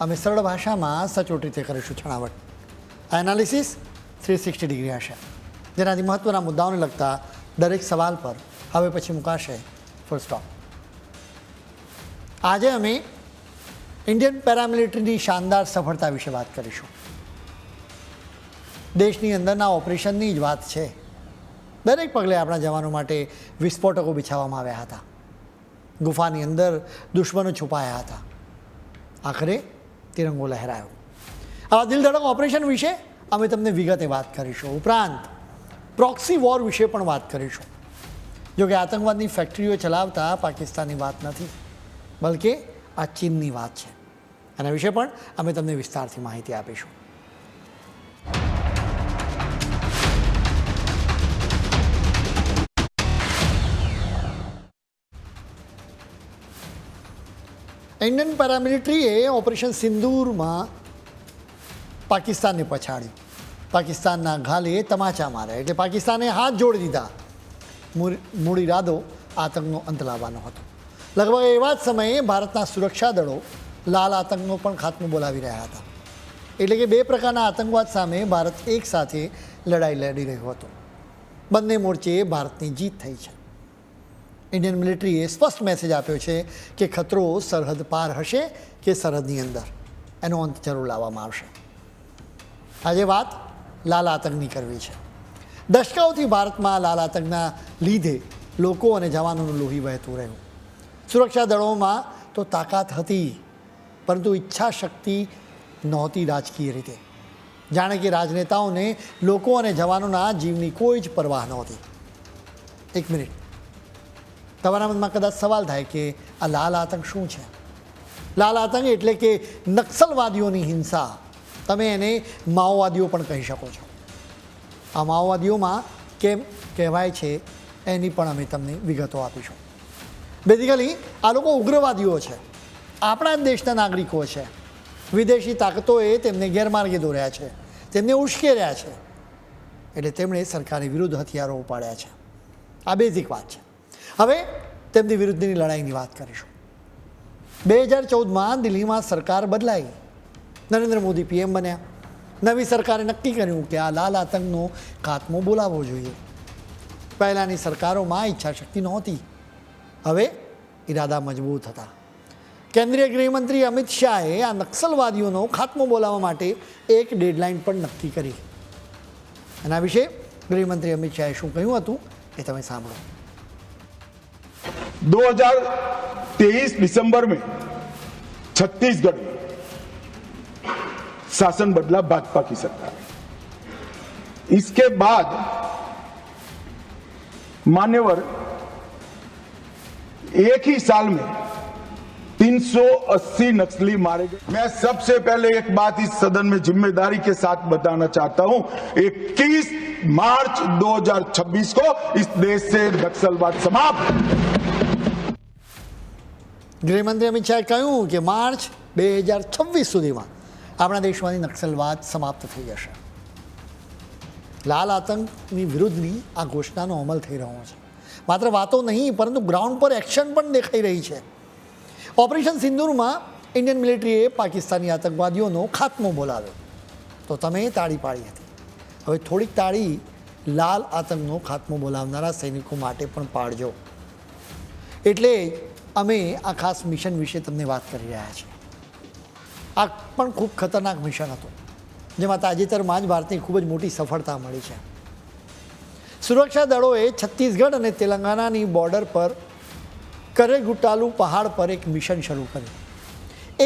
અમે સરળ ભાષામાં સચોટ રીતે કરીશું છણાવટ. એનાલિસિસ થ્રી સિક્સટી ડિગ્રી હશે. જેનાથી મહત્ત્વના મુદ્દાઓને લગતા દરેક સવાલ પર હવે પછી મુકાશે ફૂલ સ્ટોપ આજે અમે ઇન્ડિયન પેરામિલિટરીની શાનદાર સફળતા વિશે વાત કરીશું. દેશની અંદરના ઓપરેશનની જ વાત છે. દરેક પગલે આપણા જવાનો માટે વિસ્ફોટકો બિછાવવામાં આવ્યા હતા. ગુફાની અંદર દુશ્મનો છુપાયા હતા. આખરે તિરંગો લહેરાયો. આવા દિલધડક ઓપરેશન વિશે અમે તમને વિગતે વાત કરીશું. ઉપરાંત, પ્રોક્સી વોર વિશે પણ વાત કરીશું. જોકે આતંકવાદની ફેક્ટરીઓ ચલાવતા પાકિસ્તાનની વાત નથી, બલકે આ ચીનની વાત છે. એના વિશે પણ અમે તમને વિસ્તારથી માહિતી આપીશું. ઇન્ડિયન પેરામિલિટરીએ ઓપરેશન સિંદૂરમાં પાકિસ્તાનને પછાડ્યું. પાકિસ્તાનના ઘાલે તમાચા માર્યા એટલે પાકિસ્તાને હાથ જોડી દીધા. મૂળ- ઈરાદો આતંકનો અંત લાવવાનો હતો. લગભગ એવા જ સમયે ભારતના સુરક્ષા દળો લાલ આતંકનો પણ ખાત્મો બોલાવી રહ્યા હતા. એટલે કે બે પ્રકારના આતંકવાદ સામે ભારત એક સાથે લડાઈ લડી રહ્યો હતો. બંને મોરચે ભારતની જીત થઈ છે. ઇન્ડિયન મિલિટરીએ સ્પષ્ટ મેસેજ આપ્યો છે કે ખતરો સરહદ પાર હશે કે સરહદની અંદર. એનો અંત જરૂર લાવવામાં આવશે. આજે વાત લાલ આતંકની કરવી છે. દશકાઓથી ભારતમાં લાલ આતંકના લીધે લોકો અને જવાનોનું લોહી વહેતું રહ્યું. સુરક્ષા દળોમાં તો તાકાત હતી, પરંતુ ઈચ્છા શક્તિ નહોતી રાજકીય રીતે. જાણે કે રાજનેતાઓને લોકો અને જવાનોના જીવની કોઈ જ પરવાહ નહોતી. એક મિનિટ. તમારા મનમાં કદાચ સવાલ થાય કે આ લાલ આતંક શું છે? લાલ આતંક એટલે કે નક્સલવાદીઓની હિંસા. તમે એને માઓવાદીઓ પણ કહી શકો છો. આ માઓવાદીઓમાં કેમ કહેવાય છે એની પણ અમે તમને વિગતો આપીશું. બેઝિકલી આ લોકો ઉગ્રવાદીઓ છે. આપણા જ દેશના નાગરિકો છે. વિદેશી તાકાતોએ તેમને ગેરમાર્ગે દોર્યા છે. તેમને ઉશ્કેર્યા છે. એટલે તેમણે સરકારની વિરુદ્ધ હથિયારો ઉપાડ્યા છે. આ બેઝિક વાત છે. હવે તેમની વિરુદ્ધની લડાઈની વાત કરીશું. બે હજાર ચૌદમાં દિલ્હીમાં સરકાર બદલાઈ. નરેન્દ્ર મોદી પીએમ બન્યા. નવી સરકારે નક્કી કર્યું કે આ લાલ આતંકનો ખાત્મો બોલાવવો જોઈએ. પહેલાંની સરકારોમાં ઈચ્છાશક્તિ નહોતી. હવે ઈરાદા મજબૂત હતા. કેન્દ્રીય ગૃહમંત્રી અમિત શાહે આ નક્સલવાદીઓનો ખાત્મો બોલાવવા માટે એક ડેડલાઇન પણ નક્કી કરી. એના વિશે ગૃહમંત્રી અમિત શાહે શું કહ્યું હતું એ તમે સાંભળો. 2023 दिसंबर में छत्तीसगढ़ में शासन बदला भाजपा की सरकार। इसके बाद मान्यवर एक ही साल में 380 नक्सली मारे गए। मैं सबसे पहले एक बात इस सदन में ज़िम्मेदारी के साथ बताना चाहता हूँ 21 मार्च 2026 को इस देश से नक्सलवाद समाप्त। ગૃહમંત્રી અમિત શાહે કહ્યું કે માર્ચ બે હજાર છવ્વીસ સુધીમાં આપણા દેશમાંથી નક્સલવાદ સમાપ્ત થઈ જશે. લાલ આતંકની વિરુદ્ધની આ ઘોષણાનો અમલ થઈ રહ્યો છે. માત્ર વાતો નહીં, પરંતુ ગ્રાઉન્ડ પર એક્શન પણ દેખાઈ રહી છે. ઓપરેશન સિંદૂરમાં ઇન્ડિયન મિલિટરીએ પાકિસ્તાની આતંકવાદીઓનો ખાત્મો બોલાવ્યો. તો તમે તાળી પાડી હતી. હવે થોડીક તાળી લાલ આતંકનો ખાત્મો બોલાવનારા સૈનિકો માટે પણ પાડજો. એટલે અમે આ ખાસ મિશન વિશે તમને વાત કરી રહ્યા છીએ. આ પણ ખૂબ ખતરનાક મિશન હતું, જેમાં તાજેતરમાં જ ભારતની ખૂબ જ મોટી સફળતા મળી છે. સુરક્ષા દળોએ છત્તીસગઢ અને તેલંગાણાની બોર્ડર પર કરેગુટાલુ પહાડ પર એક મિશન શરૂ કર્યું.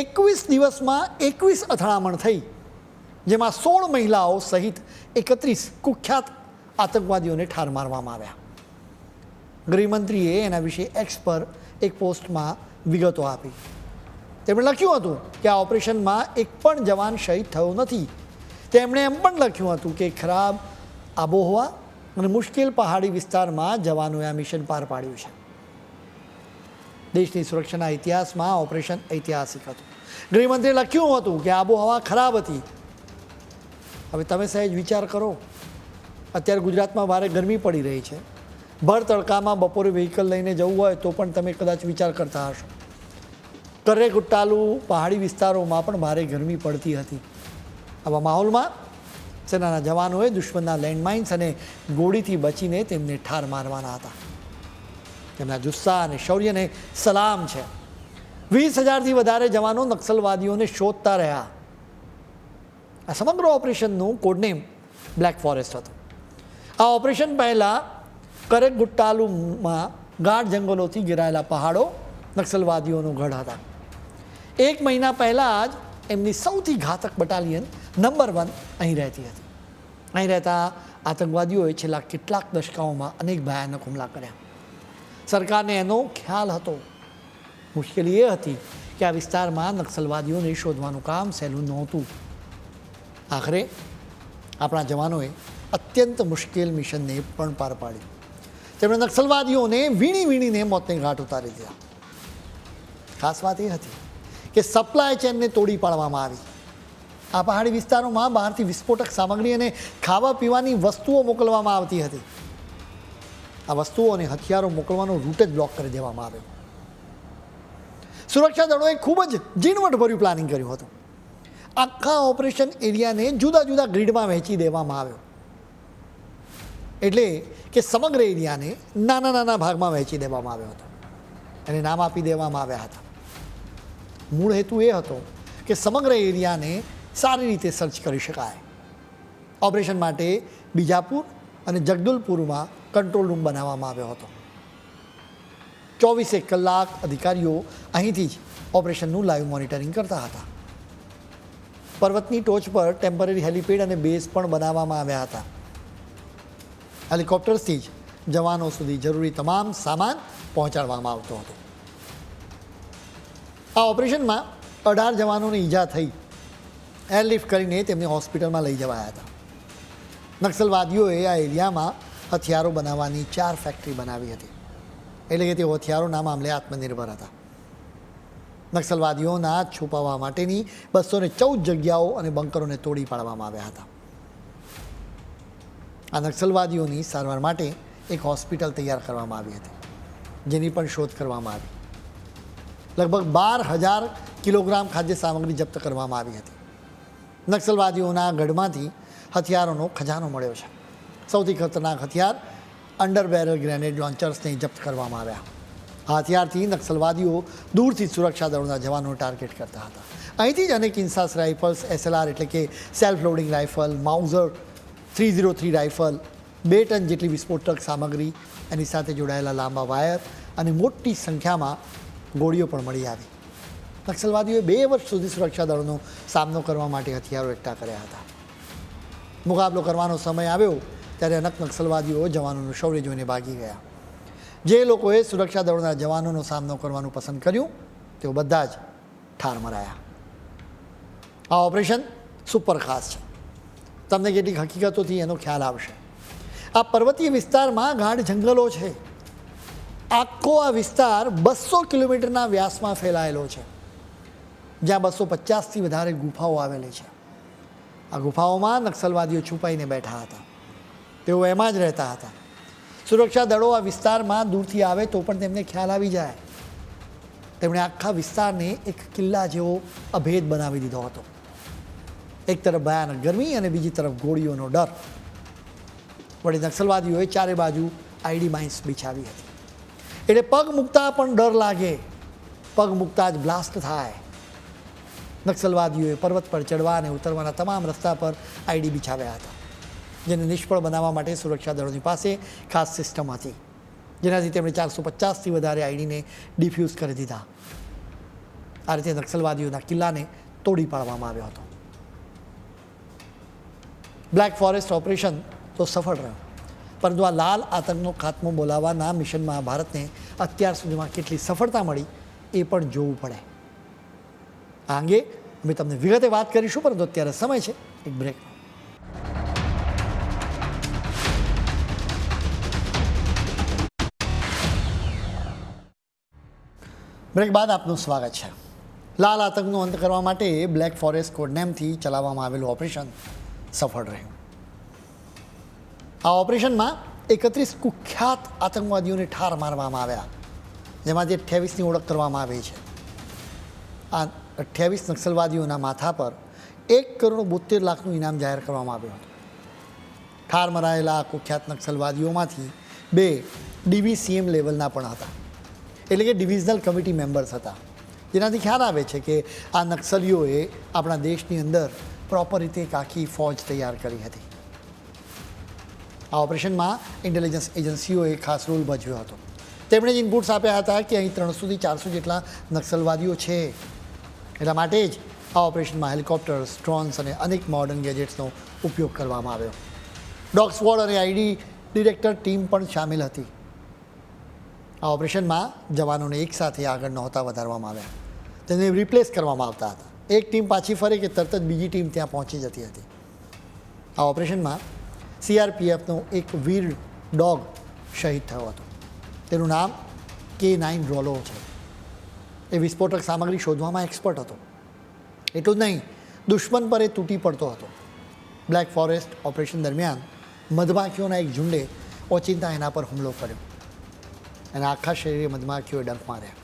એકવીસ દિવસમાં એકવીસ અથડામણ થઈ, જેમાં સોળ મહિલાઓ સહિત એકત્રીસ કુખ્યાત આતંકવાદીઓને ઠાર મારવામાં આવ્યા. ગૃહમંત્રીએ એના વિશે એક્સ પર એક પોસ્ટમાં વિગતો આપી. તેમણે લખ્યું હતું કે આ ઓપરેશનમાં એક પણ જવાન શહીદ થયો નથી. તેમણે એમ પણ લખ્યું હતું કે ખરાબ આબોહવા અને મુશ્કેલ પહાડી વિસ્તારમાં જવાનોએ આ મિશન પાર પાડ્યું છે. દેશની સુરક્ષાના ઇતિહાસમાં ઓપરેશન ઐતિહાસિક હતું. ગૃહમંત્રીએ લખ્યું હતું કે આબોહવા ખરાબ હતી. હવે તમે સહેજ વિચાર કરો. અત્યારે ગુજરાતમાં ભારે ગરમી પડી રહી છે. ભર તડકામાં બપોરે વ્હીકલ લઈને જવું હોય તો પણ તમે કદાચ વિચાર કરતા હશો. કરે ગુટ્ટાલુ પહાડી વિસ્તારોમાં પણ ભારે ગરમી પડતી હતી. આવા માહોલમાં સેનાના જવાનોએ દુશ્મનના લેન્ડમાઇન્સ અને ગોળીથી બચીને તેમને ઠાર મારવાના હતા. તેમના જુસ્સા અને શૌર્યને સલામ છે. વીસ હજારથી વધારે જવાનો નક્સલવાદીઓને શોધતા રહ્યા. આ સમગ્ર ઓપરેશનનું કોડનેમ બ્લેક ફોરેસ્ટ હતું. આ ઓપરેશન પહેલાં કરક ગુટ્ટાલુમાં ગાઢ જંગલોથી ઘેરાયેલા પહાડો નક્સલવાદીઓનો ગઢ હતા. એક મહિના પહેલાં જ એમની સૌથી ઘાતક બટાલિયન નંબર વન અહીં રહેતી હતી. અહીં રહેતા આતંકવાદીઓએ છેલ્લા કેટલાક દશકાઓમાં અનેક ભયાનક હુમલા કર્યા. સરકારને એનો ખ્યાલ હતો. મુશ્કેલી એ હતી કે આ વિસ્તારમાં નક્સલવાદીઓને શોધવાનું કામ સહેલું નહોતું. આખરે આપણા જવાનોએ અત્યંત મુશ્કેલ મિશનને પણ પાર પાડ્યું. તેમણે નક્સલવાદીઓને વીણી વીણીને મોતને ઘાટ ઉતારી દીધા. ખાસ વાત એ હતી કે સપ્લાય ચેનને તોડી પાડવામાં આવી. આ પહાડી વિસ્તારોમાં બહારથી વિસ્ફોટક સામગ્રી અને ખાવા પીવાની વસ્તુઓ મોકલવામાં આવતી હતી. આ વસ્તુઓ અને હથિયારો મોકલવાનો રૂટ જ બ્લોક કરી દેવામાં આવ્યો. સુરક્ષા દળોએ ખૂબ જ ઝીણવટભર્યું પ્લાનિંગ કર્યું હતું. આખા ઓપરેશન એરિયાને જુદા જુદા ગ્રીડમાં વહેંચી દેવામાં આવ્યો. એટલે કે સમગ્ર એરિયાને નાના નાના ભાગમાં વહેંચી દેવામાં આવ્યો હતો. એને નામ આપી દેવામાં આવ્યા હતા. મૂળ હેતુ એ હતો કે સમગ્ર એરિયાને સારી રીતે સર્ચ કરી શકાય. ઓપરેશન માટે બીજાપુર અને જગદુલપુરમાં કંટ્રોલ રૂમ બનાવવામાં આવ્યો હતો. ચોવીસેક કલાક અધિકારીઓ અહીંથી જ ઓપરેશનનું લાઈવ મોનિટરિંગ કરતા હતા. પર્વતની ટોચ પર ટેમ્પરરી હેલિપેડ અને બેઝ પણ બનાવવામાં આવ્યા હતા. હેલિકોપ્ટર્સથી જ જવાનો સુધી જરૂરી તમામ સામાન પહોંચાડવામાં આવતો હતો. આ ઓપરેશનમાં અઢાર જવાનોને ઈજા થઈ. એરલિફ્ટ કરીને તેમને હોસ્પિટલમાં લઈ જવાયા હતા. નક્સલવાદીઓએ આ એરિયામાં હથિયારો બનાવવાની ચાર ફેક્ટરી બનાવી હતી. એટલે કે તેઓ હથિયારોના મામલે આત્મનિર્ભર હતા. નક્સલવાદીઓના છુપાવવા માટેની બસોને ચૌદ જગ્યાઓ અને બંકરોને તોડી પાડવામાં આવ્યા હતા. આ નક્સલવાદીઓની સારવાર માટે એક હોસ્પિટલ તૈયાર કરવામાં આવી હતી, જેની પણ શોધ કરવામાં આવી. લગભગ બાર હજાર કિલોગ્રામ ખાદ્ય સામગ્રી જપ્ત કરવામાં આવી હતી. નક્સલવાદીઓના ગઢમાંથી હથિયારોનો ખજાનો મળ્યો છે. સૌથી ખતરનાક હથિયાર અંડર બેરલ ગ્રેનેડ લોન્ચર્સને જપ્ત કરવામાં આવ્યા. આ હથિયારથી નક્સલવાદીઓ દૂરથી સુરક્ષા દળોના જવાનો ટાર્ગેટ કરતા હતા. અહીંથી જ અનેક ઇન્સાસ રાઇફલ્સ, એસએલઆર એટલે કે self loading rifle, Mauser three zero three rifle, બે ટન જેટલી વિસ્ફોટક સામગ્રી, એની સાથે જોડાયેલા લાંબા વાયર અને મોટી સંખ્યામાં ગોળીઓ પણ મળી આવી. નક્સલવાદીઓએ બે વર્ષ સુધી સુરક્ષા દળોનો સામનો કરવા માટે હથિયારો એકઠા કર્યા હતા. મુકાબલો કરવાનો સમય આવ્યો ત્યારે અનેક નક્સલવાદીઓ જવાનોનું શૌર્ય જોઈને ભાગી ગયા. જે લોકોએ સુરક્ષા દળોના જવાનોનો સામનો કરવાનું પસંદ કર્યું, તેઓ બધા જ ઠાર મરાયા. આ ઓપરેશન સુપર ખાસ છે. તમને કેટલીક હકીકતોથી એનો ખ્યાલ આવશે. આ પર્વતીય વિસ્તારમાં ગાઢ જંગલો છે. આખો આ વિસ્તાર બસો કિલોમીટરના વ્યાસમાં ફેલાયેલો છે. જ્યાં બસો પચાસથી વધારે ગુફાઓ આવેલી છે. આ ગુફાઓમાં નક્સલવાદીઓ છુપાઈને બેઠા હતા. તેઓ એમાં જ રહેતા હતા. સુરક્ષા દળો આ વિસ્તારમાં દૂરથી આવે તો પણ તેમને ખ્યાલ આવી જાય. તેમણે આખા વિસ્તારને એક કિલ્લા જેવો અભેદ બનાવી દીધો હતો. એક તરફ ભયાનક ગરમી અને બીજી તરફ ગોળીઓનો ડર. વળી નક્સલવાદીઓએ ચારે બાજુ આઈડી માઇન્સ બિછાવી હતી. એટલે પગ મૂકતા પણ ડર લાગે. પગ મૂકતા જ બ્લાસ્ટ થાય. નક્સલવાદીઓએ પર્વત પર ચડવા અને ઉતરવાના તમામ રસ્તા પર આઈડી બિછાવ્યા હતા, જેને નિષ્ફળ બનાવવા માટે સુરક્ષા દળોની પાસે ખાસ સિસ્ટમ હતી, જેનાથી તેમણે ચારસો પચાસથી વધારે આઈડીને ડિફ્યુઝ કરી દીધા. આ રીતે નક્સલવાદીઓના કિલ્લાને તોડી પાડવામાં આવ્યો હતો. બ્લેક ફોરેસ્ટ ઓપરેશન તો સફળ રહ્યો. પરંતુ આ લાલ આતંકનો ખાત્મો બોલાવવાના મિશનમાં ભારતને અત્યાર સુધીમાં કેટલી સફળતા મળી એ પણ જોવું પડે. આ અંગે અમે તમને વિગતે વાત કરીશું, પરંતુ અત્યારે સમય છે. એક બ્રેક બ્રેક બાદ આપનું સ્વાગત છે. લાલ આતંકનો અંત કરવા માટે બ્લેક ફોરેસ્ટ કોડનેમથી ચલાવવામાં આવેલું ઓપરેશન સફળ રહ્યું. આ ઓપરેશનમાં એકત્રીસ કુખ્યાત આતંકવાદીઓને ઠાર મારવામાં આવ્યા જેમાંથી અઠ્યાવીસની ઓળખ કરવામાં આવી છે. આ અઠ્યાવીસ નક્સલવાદીઓના માથા પર એક કરોડ બોતેર લાખનું ઇનામ જાહેર કરવામાં આવ્યું હતું. ઠાર મરાયેલા કુખ્યાત નક્સલવાદીઓમાંથી બે ડીવીસીએમ લેવલના પણ હતા. એટલે કે ડિવિઝનલ કમિટી મેમ્બર્સ હતા. જેનાથી ખ્યાલ આવે છે કે આ નક્સલીઓએ આપણા દેશની અંદર પ્રોપર રીતે એક આખી ફોજ તૈયાર કરી હતી. આ ઓપરેશનમાં ઇન્ટેલિજન્સ એજન્સીઓએ ખાસ રોલ ભજવ્યો હતો. તેમણે જ ઇનપુટ્સ આપ્યા હતા કે અહીં ત્રણસોથી ચારસો જેટલા નક્સલવાદીઓ છે. એટલા માટે જ આ ઓપરેશનમાં હેલિકોપ્ટર્સ ડ્રોન્સ અને અનેક મોડર્ન ગેજેટ્સનો ઉપયોગ કરવામાં આવ્યો. ડોગ સ્વોડ અને આઈડી ડિરેક્ટર ટીમ પણ સામેલ હતી. આ ઓપરેશનમાં જવાનોને એકસાથે આગળ નહોતા વધારવામાં આવ્યા. તેને રિપ્લેસ કરવામાં આવતા હતા. એક ટીમ પાછી ફરે કે તરત જ બીજી ટીમ ત્યાં પહોંચી જતી હતી. આ ઓપરેશનમાં સીઆરપીએફનો એક વીર ડોગ શહીદ થયો હતો. તેનું નામ કે નાઇન રોલો છે. એ વિસ્ફોટક સામગ્રી શોધવામાં એક્સપર્ટ હતો. એટલું જ નહીં, દુશ્મન પર એ તૂટી પડતો હતો. બ્લેક ફોરેસ્ટ ઓપરેશન દરમિયાન મધમાખીઓના એક ઝુંડે ઓચિંતા એના પર હુમલો કર્યો. એના આખા શરીરે મધમાખીઓએ ડંખ માર્યા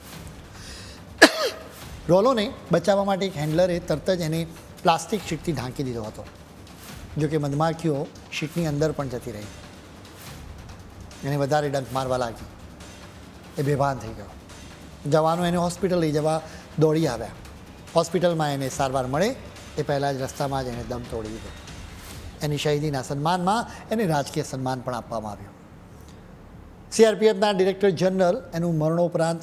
રોલોને બચાવવા માટે એક હેન્ડલરે તરત જ એને પ્લાસ્ટિક શીટથી ઢાંકી દીધો હતો. જો કે મધમાખીઓ શીટની અંદર પણ જતી રહી. એને વધારે ડંખ મારવા લાગી. એ બેભાન થઈ ગયો. જવાનો એને હોસ્પિટલ લઈ જવા દોડી આવ્યા. હોસ્પિટલમાં એને સારવાર મળે, એ પહેલાં જ રસ્તામાં જ એને દમ તોડી દીધો. એની શહીદીના સન્માનમાં એને રાજકીય સન્માન પણ આપવામાં આવ્યું. સીઆરપીએફના ડિરેક્ટર જનરલ એનું મરણોપરાંત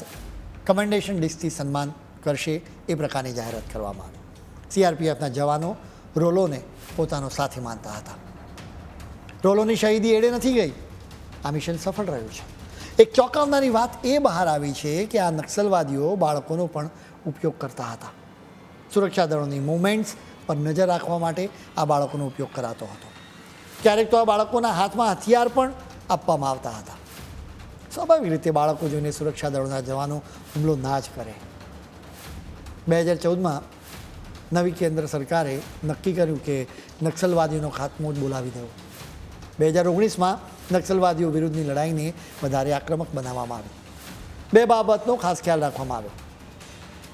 કમેન્ડેશન ડિસ્કથી સન્માન કરશે એ પ્રકારની જાહેરાત કરવામાં આવી. સીઆરપીએફના જવાનો રોલોને પોતાનો સાથી માનતા હતા. રોલોની શહીદી એડે નથી ગઈ. આ મિશન સફળ રહ્યું છે. એક ચોંકાવનારી વાત એ બહાર આવી છે કે આ નક્સલવાદીઓ બાળકોનો પણ ઉપયોગ કરતા હતા. સુરક્ષા દળોની મુવમેન્ટ્સ પર નજર રાખવા માટે આ બાળકોનો ઉપયોગ કરાતો હતો. ક્યારેક તો આ બાળકોના હાથમાં હથિયાર પણ આપવામાં આવતા હતા. સ્વાભાવિક રીતે બાળકો જોઈને સુરક્ષા દળોના જવાનો હુમલો ના જ કરે. બે હજાર ચૌદમાં નવી કેન્દ્ર સરકારે નક્કી કર્યું કે નક્સલવાદીઓનો ખાત્મો જ બોલાવી દેવો. બે હજાર ઓગણીસમાં નક્સલવાદીઓ વિરુદ્ધની લડાઈને વધારે આક્રમક બનાવવામાં આવી બે બાબતનો ખાસ ખ્યાલ રાખવામાં આવ્યો.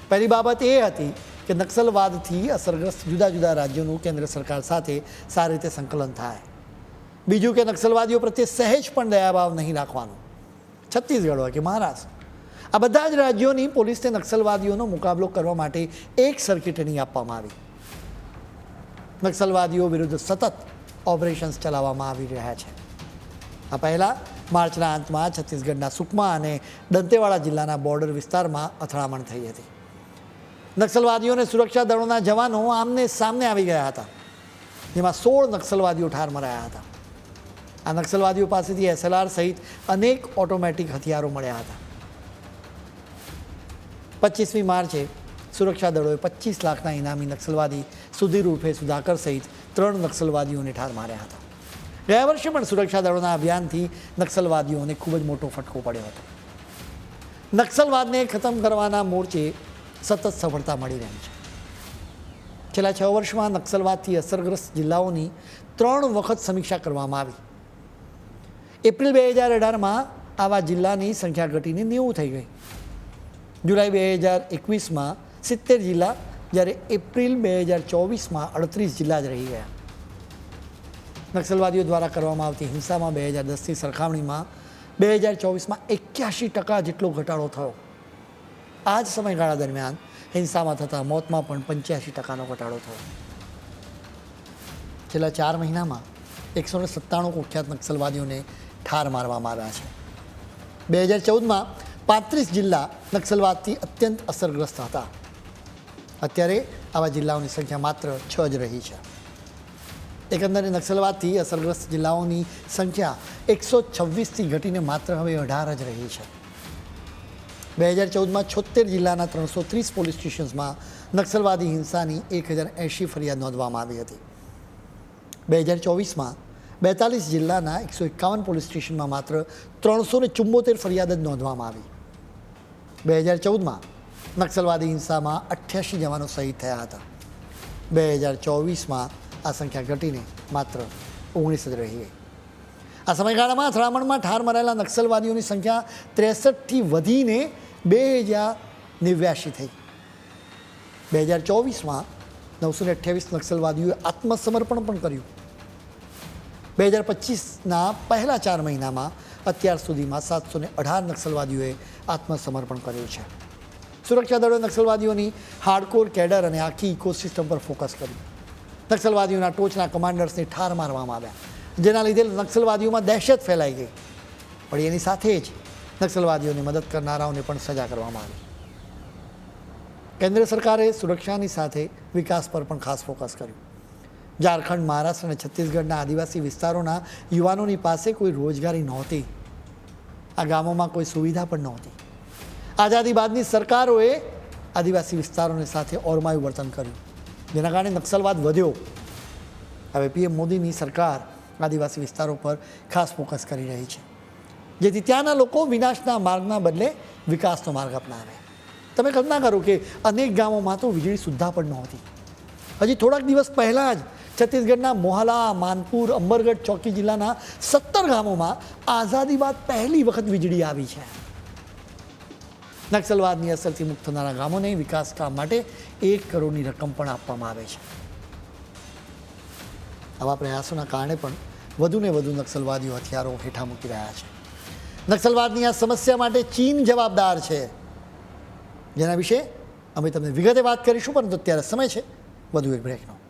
પહેલી બાબત એ હતી કે નક્સલવાદથી અસરગ્રસ્ત જુદા જુદા રાજ્યોનું કેન્દ્ર સરકાર સાથે સારી રીતે સંકલન થાય. બીજું કે નક્સલવાદીઓ પ્રત્યે સહેજ પણ દયાભાવ નહીં રાખવાનો. છત્તીસગઢ હોય કે મહારાષ્ટ્ર. આ બધા જ રાજ્યોની પોલીસને નક્સલવાદીઓનો મુકાબલો કરવા માટે એક સર્કિટની આપવામાં આવી. નક્સલવાદીઓ વિરુદ્ધ સતત ઓપરેશન્સ ચલાવવામાં આવી રહ્યા છે. આ પહેલાં માર્ચના અંતમાં છત્તીસગઢના સુકમા અને દંતેવાડા જિલ્લાના બોર્ડર વિસ્તારમાં અથડામણ થઈ હતી. નક્સલવાદીઓને સુરક્ષા દળોના જવાનો આમને સામને આવી ગયા હતા. જેમાં સોળ નક્સલવાદીઓ ઠાર મરાયા હતા. આ નક્સલવાદીઓ પાસેથી એસએલઆર સહિત અનેક ઓટોમેટિક હથિયારો મળ્યા હતા. પચીસમી માર્ચે સુરક્ષા દળોએ પચીસ લાખના ઇનામી નક્સલવાદી સુધીર ઉર્ફે સુધાકર સહિત ત્રણ નક્સલવાદીઓને ઠાર માર્યા હતા. ગયા વર્ષે પણ સુરક્ષા દળોના અભિયાનથી નક્સલવાદીઓને ખૂબ જ મોટો ફટકો પડ્યો હતો. નક્સલવાદને ખતમ કરવાના મોરચે સતત સફળતા મળી રહી છે. છેલ્લા છ વર્ષમાં નક્સલવાદથી અસરગ્રસ્ત જિલ્લાઓની ત્રણ વખત સમીક્ષા કરવામાં આવી. એપ્રિલ બે હજાર અઢારમાં આવા જિલ્લાની સંખ્યા ઘટીને નેવું થઈ ગઈ. જુલાઈ બે હજાર એકવીસમાં સિત્તેર જિલ્લા જ્યારે એપ્રિલ બે હજાર ચોવીસમાં અડત્રીસ જિલ્લા જ રહી ગયા. નક્સલવાદીઓ દ્વારા કરવામાં આવતી હિંસામાં બે હજાર દસની સરખામણીમાં બે હજાર ચોવીસમાં એક્યાસી ટકા જેટલો ઘટાડો થયો. આ જ સમયગાળા દરમિયાન હિંસામાં થતા મોતમાં પણ પંચ્યાસી ટકાનો ઘટાડો થયો. છેલ્લા ચાર મહિનામાં એકસો ને સત્તાણું કુખ્યાત નક્સલવાદીઓને ઠાર મારવામાં આવ્યા છે. બે હજાર ચૌદમાં પાંત્રીસ જિલ્લા નક્સલવાદથી અત્યંત અસરગ્રસ્ત હતા. અત્યારે આવા જિલ્લાઓની સંખ્યા માત્ર છ જ રહી છે. એકંદરે નક્સલવાદથી અસરગ્રસ્ત જિલ્લાઓની સંખ્યા એકસો છવ્વીસથી ઘટીને માત્ર હવે અઢાર જ રહી છે. બે હજાર ચૌદમાં છોતેર જિલ્લાના ત્રણસો ત્રીસ પોલીસ સ્ટેશન્સમાં નક્સલવાદી હિંસાની એક હજાર એંશી ફરિયાદ નોંધવામાં આવી હતી. બે હજાર ચોવીસમાં બેતાલીસ જિલ્લાના એકસો એકાવન પોલીસ સ્ટેશનમાં માત્ર ત્રણસો ને ચુંબોતેર ફરિયાદ જ નોંધવામાં આવી. બે હજાર ચૌદમાં નક્સલવાદી હિંસામાં અઠ્યાસી જવાનો શહીદ થયા હતા. બે હજાર ચોવીસમાં આ સંખ્યા ઘટીને માત્ર ઓગણીસ જ રહી ગઈ. આ સમયગાળામાં અથડામણમાં ઠાર મરાયેલા નક્સલવાદીઓની સંખ્યા ત્રેસઠથી વધીને બે હજાર નેવ્યાસી થઈ. બે હજાર ચોવીસમાં નવસો ને અઠ્યાવીસ નક્સલવાદીઓએ આત્મસમર્પણ પણ કર્યું. બે હજાર પચીસના પહેલા ચાર મહિનામાં અત્યાર સુધીમાં સાતસો ને અઢાર નક્સલવાદીઓએ આત્મસમર્પણ કર્યું છે. સુરક્ષા દળોએ નક્સલવાદીઓની હાર્ડકોર કેડર અને આખી ઇકોસિસ્ટમ પર ફોકસ કર્યું નક્સલવાદીઓના ટોચના કમાન્ડર્સને ઠાર મારવામાં આવ્યા. જેના લીધે નક્સલવાદીઓમાં દહેશત ફેલાઈ ગઈ. પણ એની સાથે જ નક્સલવાદીઓને મદદ કરનારાઓને પણ સજા કરવામાં આવી. કેન્દ્ર સરકારે સુરક્ષાની સાથે વિકાસ પર પણ ખાસ ફોકસ કર્યું. ઝારખંડ, મહારાષ્ટ્ર અને છત્તીસગઢના આદિવાસી વિસ્તારોના યુવાનોની પાસે કોઈ રોજગારી નહોતી. આ ગામોમાં કોઈ સુવિધા પણ નહોતી. આઝાદી બાદની સરકારોએ આદિવાસી વિસ્તારોને સાથે ઓરમાયું વર્તન કર્યું. જેના કારણે નક્સલવાદ વધ્યો. હવે પીએમ મોદીની સરકાર આદિવાસી વિસ્તારો પર ખાસ ફોકસ કરી રહી છે. જેથી ત્યાંના લોકો વિનાશના માર્ગના બદલે વિકાસનો માર્ગ અપનાવે. તમે કલ્પના કરો કે અનેક ગામોમાં તો વીજળી સુદ્ધા પણ નહોતી. હજી થોડાક દિવસ પહેલાં જ છત્તીસગઢના મોહાલા, માનપુર, અંબરગઢ ચોકી જિલ્લાના સત્તર ગામોમાં આઝાદી બાદ પહેલી વખત વીજળી આવી છે. નક્સલવાદની અસરથી મુક્ત થનારા ગામોને વિકાસ કામ માટે એક કરોડની રકમ પણ આપવામાં આવે છે. આવા પ્રયાસોના કારણે પણ વધુને વધુ નક્સલવાદીઓ હથિયારો હેઠા મૂકી રહ્યા છે. નક્સલવાદની આ સમસ્યા માટે ચીન જવાબદાર છે. જેના વિશે અમે તમને વિગતે વાત કરીશું, પરંતુ અત્યારે સમય છે. વધુ એક બ્રેકનો